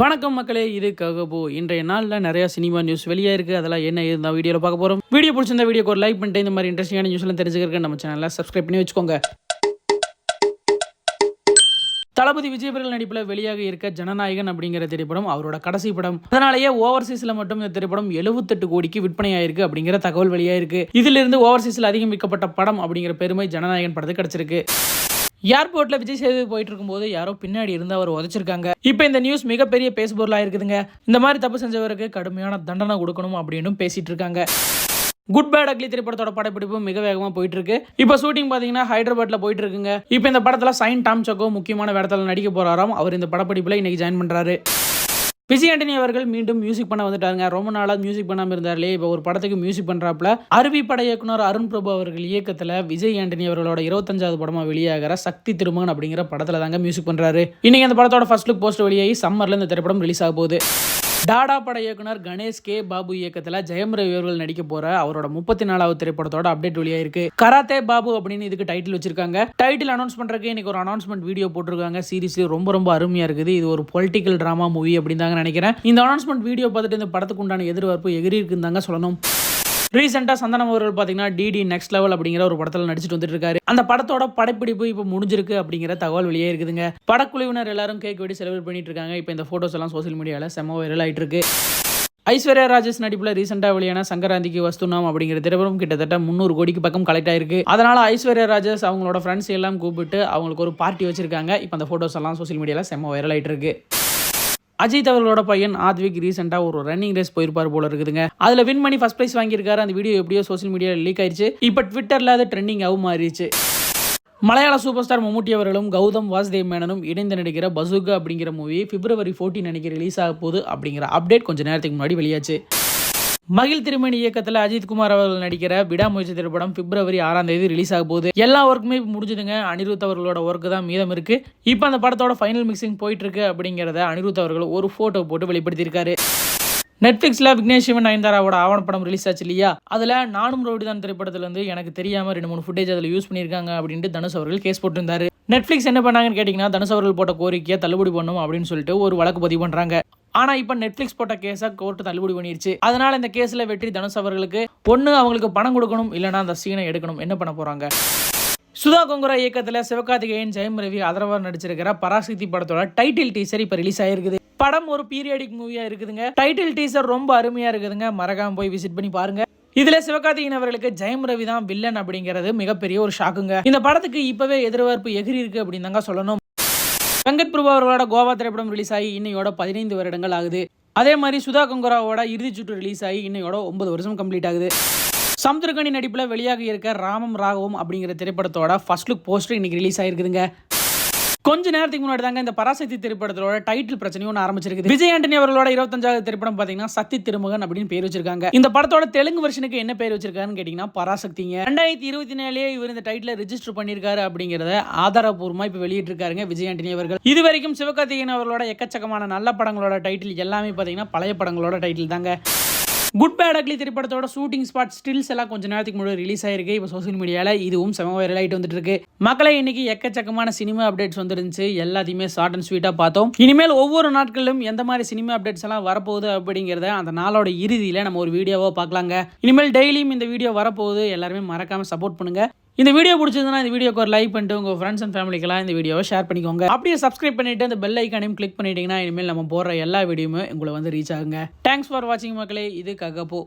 வணக்கம் மக்களே இது ககபோ. இன்றைய நாளில் நிறைய சினிமா நியூஸ் வெளியே இருக்குது அதெல்லாம் என்ன இருந்தால் வீடியோவில் பார்க்க போகிறோம் வீடியோ பிடிச்சிருந்த வீடியோக்கு ஒரு லைக் பண்ணிட்டு இந்த மாதிரி இன்ட்ரெஸ்டிங்கான நியூஸ்லாம் தெரிஞ்சுக்கிறக்க நம்ம சேனலில் சப்ஸ்கிரைப் பண்ணி வச்சுக்கோங்க. தளபதி விஜய் நடிப்பில் வெளியாக இருக்க ஜனநாயகன் அப்படிங்கிற திரைப்படம் அவரோட கடைசி படம். அதனாலேயே ஓவர்சீஸில் மட்டும் இந்த திரைப்படம் 78 கோடிக்கு விற்பனையாயிருக்கு அப்படிங்கிற தகவல் வெளியாயிருக்கு. இதிலிருந்து ஓவர்சீஸில் அதிகம் விற்கப்பட்ட படம் அப்படிங்கிற பெருமை ஜனநாயகன் படத்துக்கு கிடச்சிருக்கு. ஏர்போர்ட்ல விஜய் சேது போயிட்டு இருக்கும்போது யாரோ பின்னாடி இருந்து அவர் உதச்சிருக்காங்க. இப்போ இந்த நியூஸ் மிகப்பெரிய பேசுபொருளாக இருக்குதுங்க. இந்த மாதிரி தப்பு செஞ்சவருக்கு கடுமையான தண்டனை கொடுக்கணும் அப்படின்னு பேசிட்டு இருக்காங்க. குட் பேட் அக்லி திரைப்படத்தோட படப்பிடிப்பு மிக வேகமாக போயிட்டு இருக்கு இப்போ ஷூட்டிங் பார்த்தீங்கன்னா ஹைதராபாத்ல போயிட்டு இருக்குங்க இப்போ இந்த படத்தில் சைன் டாம் சக்கோ முக்கியமான இடத்துல நடிக்க போறாராம். அவர் இந்த படப்பிடிப்பில் இன்னைக்கு ஜாயின் பண்றாரு. விஜய் ஆண்டனி அவர்கள் மீண்டும் மியூசிக் பண்ண வந்துட்டாருங்க. ரொம்ப நாளாக மியூசிக் பண்ணாமல் இருந்தார்லே இப்போ ஒரு படத்துக்கு மியூசிக் பண்ணுறாப்புல அருவி பட இயக்குனர் அருண் பிரபு அவர்கள் இயக்கத்தில் விஜய் ஆண்டனி அவர்களோட இருபத்தஞ்சாவது படமாக வெளியாகிற சக்தி திருமகன் அப்படிங்கிற படத்தில் தாங்க மியூசிக் பண்ணுறாரு இன்னைக்கு அந்த படத்தோட ஃபர்ஸ்ட் லுக் போஸ்டர் வெளியாகி சம்மரில் இந்த திரைப்படம் ரிலீஸ் ஆக போகுது. டாடா பட இயக்குனர் கணேஷ் கே. பாபு இயக்கத்தில் ஜெயம் ரவி அவர்கள் நடிக்க போற அவரோட முப்பத்தி நாலாவது திரைப்படத்தோட அப்டேட் வெளியாயிருக்கு. கராத்தே பாபு அப்படின்னு இதுக்கு டைட்டில் வச்சிருக்காங்க. டைட்டில் அனௌன்ஸ் பண்றதுக்கு இன்னைக்கு ஒரு அனௌன்ஸ்மெண்ட் வீடியோ போட்டிருக்காங்க. சீரிஸ் ரொம்ப ரொம்ப அருமையா இருக்குது. இது ஒரு பொலிட்டிக்கல் டிராமா மூவி அப்படின்னு தாங்க நினைக்கிறேன். இந்த அனௌன்ஸ்மெண்ட் வீடியோ பார்த்துட்டு இந்த படத்துக்கு உண்டான எதிர்பார்ப்பு எகிரி இருக்குன்னு தாங்க சொல்லணும். ரீசெண்டாக சந்தனம் அவர்கள் பார்த்தீங்கன்னா டிடி நெக்ஸ்ட் லெவல் அப்படிங்கிற ஒரு படத்தில் நடிச்சிட்டு வந்துட்டு இருக்காரு. அந்த படத்தோட படப்பிடிப்பு இப்போ முடிஞ்சிருக்கு அப்படிங்கிற தகவல் வெளியே இருக்குதுங்க. படக்குழுவினர் எல்லாரும் கேக் வெடி செலிப்ரேட் பண்ணிட்டு இருக்காங்க. இப்போ இந்த ஃபோட்டோஸ் எல்லாம் சோஷியல் மீடியாவில் செம்ம வைரல் ஆயிட்டு இருக்கு. ஐஸ்வர்யா ராஜேஷ் நடிப்பில் ரீசெண்டாக வெளியான சங்கராந்திக்கு வஸ்துனாம் அப்படிங்கிற திரைப்படம் கிட்டத்தட்ட முந்நூறு கோடிக்கு பக்கம் கலெக்ட் ஆயிருக்கு. அதனால ஐஸ்வர்யா ராஜேஷ் அவங்களோட ஃப்ரெண்ட்ஸ் எல்லாம் கூப்பிட்டு அவங்களுக்கு ஒரு பார்ட்டி வச்சிருக்காங்க. இப்போ அந்த ஃபோட்டோஸ் எல்லாம் சோஷியல் மீடியாவில் செம்ம வைரல் ஆயிட்டு இருக்கு. அஜித் அவர்களோட பையன் ஆத்விக் ரீசெண்டாக ஒரு ரன்னிங் ரேஸ் போயிருப்பார் போல இருக்குதுங்க. அதில் வின் பண்ணி ஃபர்ஸ்ட் ப்ரைஸ் வாங்கியிருக்காரு. அந்த வீடியோ எப்படியோ சோசியல் மீடியாவில் லீக் ஆயிருச்சு. இப்போ ட்விட்டரில் அது ட்ரெண்டிங் ஆகும் மாறிடுச்சு. மலையாள சூப்பர் ஸ்டார் மம்முட்டி அவர்களும் கௌதம் வாசுதேவ் மேனனும் இணைந்து நடிக்கிற பசுகா அப்படிங்கிற மூவி பிப்ரவரி 14 அன்னைக்கு ரிலீஸ் ஆக போகுது அப்படிங்கிற அப்டேட் கொஞ்சம் நேரத்துக்கு முன்னாடி வெளியாச்சு. மகிழ் திருமணி இயக்கத்தில் அஜித் குமார் அவர்கள் நடிக்கிற விடாமுயற்சி திரைப்படம் பிப்ரவரி ஆறாம் தேதி ரிலீஸ் ஆக போகுது. எல்லா ஒர்க்குமே முடிஞ்சதுங்க. அனிருத் அவர்களோட ஒர்க்கு தான் மீதம் இருக்கு. இப்போ அந்த படத்தோட ஃபைனல் மிக்சிங் போயிட்டு இருக்கு அப்படிங்கிறத அனிருத் அவர்கள் ஒரு போட்டோ போட்டு வெளிப்படுத்தியிருக்காரு. நெட்ஃப்ளிக்ஸில் விக்னேஷ் சிவன் நயன்தாராவோட ஆவணப்படம் ரிலீஸ் ஆச்சு இல்லையா? அதில் நானும் ரவுடிதான் திரைப்படத்துலேருந்து எனக்கு தெரியாமல் ரெண்டு மூணு ஃபுட்டேஜ் அதில் யூஸ் பண்ணியிருக்காங்க அப்படின்ட்டு தனுஷ் அவர்கள் கேஸ் போட்டிருந்தாரு. நெட்ஃப்ளிக்ஸ் என்ன பண்ணாங்கன்னு கேட்டிங்கன்னா தனுஷ் அவர்கள் போட்ட கோரிக்கையை தள்ளுபடி பண்ணும் அப்படின்னு சொல்லிட்டு ஒரு வழக்கு பதிவு பண்ணுறாங்க ஆனால் இப்போ நெட்ஃப்ளிக்ஸ் போட்ட கேஸை கோர்ட்டு தள்ளுபடி பண்ணிருச்சு. அதனால இந்த கேஸில் வெற்றி தனுஷ் அவர்களுக்கு ஒன்று அவங்களுக்கு பணம் கொடுக்கணும் இல்லைனா அந்த சீனை எடுக்கணும். என்ன பண்ண போகிறாங்க சுதா கொங்குரா இயக்கத்தில் சிவகார்த்திகேயன் ஜெயம் ரவி அதரவர் நடிச்சிருக்கிற பராசக்தி படத்தோட டைட்டில் டீசர் இப்போ ரிலீஸ் ஆயிருக்குது. படம் ஒரு பீரியாடிக் மூவியா இருக்குதுங்க. டைட்டில் டீசர் ரொம்ப அருமையா இருக்குதுங்க. மறக்காம போய் விசிட் பண்ணி பாருங்க. இதுல சிவகார்த்திகேயன் அவர்களுக்கு ஜெயம் ரவி தான் வில்லன் அப்படிங்கிறது மிகப்பெரிய ஒரு ஷாக்குங்க இந்த படத்துக்கு இப்பவே எதிர்பார்ப்பு எகிரி இருக்கு அப்படின்னு தாங்க சொல்லணும். வெங்கட் பிரபு அவர்களோட கோவா திரைப்படம் ரிலீஸ் ஆகி இன்னையோட பதினைந்து வருடங்கள் ஆகுது. அதே மாதிரி சுதா கங்குராவோட இறுதி சுற்று ரிலீஸ் ஆகி இன்னையோட ஒன்பது வருஷம் கம்ப்ளீட் ஆகுது. சமுத்திரகனி நடிப்பில் வெளியாக இருக்க ராமம் ராகவும் அப்படிங்கிற திரைப்படத்தோட ஃபர்ஸ்ட் லுக் போஸ்டர் இன்னைக்கு ரிலீஸ் ஆகிருக்குதுங்க. கொஞ்ச நேரத்துக்கு முன்னாடி தாங்க இந்த பராசக்தி திரைப்படத்தோட டைட்டில் பிரச்சனையும் ஒன்று ஆரம்பிச்சிருக்கு விஜய் ஆண்டனி அவர்களோட இருபத்தஞ்சாவது திரைப்படம் பார்த்தீங்கன்னா சக்தி திருமுகன் அப்படின்னு பேர் வச்சிருக்காங்க. இந்த படத்தோட தெலுங்கு வருஷனுக்கு என்ன பேர் வச்சிருக்காருன்னு கேட்டிங்கன்னா பராசக்திங்க. ரெண்டாயிரத்தி இருபத்தி நாலே இவர் இந்த டைட்டில் ரிஜிஸ்டர் பண்ணியிருக்காரு அப்படிங்கிறத ஆதாரப்பூர்வமாக இப்போ வெளியிட்டிருக்காருங்க விஜய் ஆண்டனி அவர்கள். இது வரைக்கும் சிவகார்த்திகேயன் அவர்களோட எக்கச்சக்கமான நல்ல படங்களோட டைட்டில் எல்லாமே பார்த்தீங்கன்னா பழைய படங்களோட டைட்டில் தாங்க. குட் பேட் அக்லி திரைப்படத்தோட ஷூட்டிங் ஸ்பாட் ஸ்டில்ஸ் எல்லாம் கொஞ்ச நேரத்துக்கு முன்னாடி ரிலீஸ் ஆயிருக்கு. இப்போ சோசியல் மீடியாவில் இதுவும் செம வைரல் ஆகிட்டு வந்துட்டு இருக்கு மக்களை இன்னைக்கு எக்கச்சக்கமான சினிமா அப்டேட்ஸ் வந்துருந்துச்சு. எல்லாத்தையுமே ஷார்ட் அண்ட் ஸ்வீட்டாக பார்த்தோம். இனிமேல் ஒவ்வொரு நாட்களிலும் எந்த மாதிரி சினிமா அப்டேட்ஸ் எல்லாம் வரப்போகுது அப்படிங்கிறத அந்த நாளோட இறுதியில் நம்ம ஒரு வீடியோவாக பார்க்கலாங்க. இனிமேல் டெய்லியும் இந்த வீடியோ வரப்போகுது. எல்லாருமே மறக்காம சப்போர்ட் பண்ணுங்க. இந்த வீடியோ பிடிச்சதுன்னா இந்த வீடியோக்கு ஒரு லைக் பண்ணிட்டு உங்கள் ஃப்ரெண்ட்ஸ் அண்ட் ஃபேமிலிக்கெல்லாம் இந்த வீடியோவை ஷேர் பண்ணிக்கோங்க. அப்படியே சப்ஸ்கிரைப் பண்ணிட்டு அந்த பெல் ஐக்கானையும் கிளிக் பண்ணிட்டீங்கன்னா இனிமேல் நம்ம போடுற எல்லா வீடியோமே உங்களை வந்து ரீச் ஆகுங்க. தேங்க்ஸ் ஃபார் வாட்சிங் மக்களே. இது ககப்போ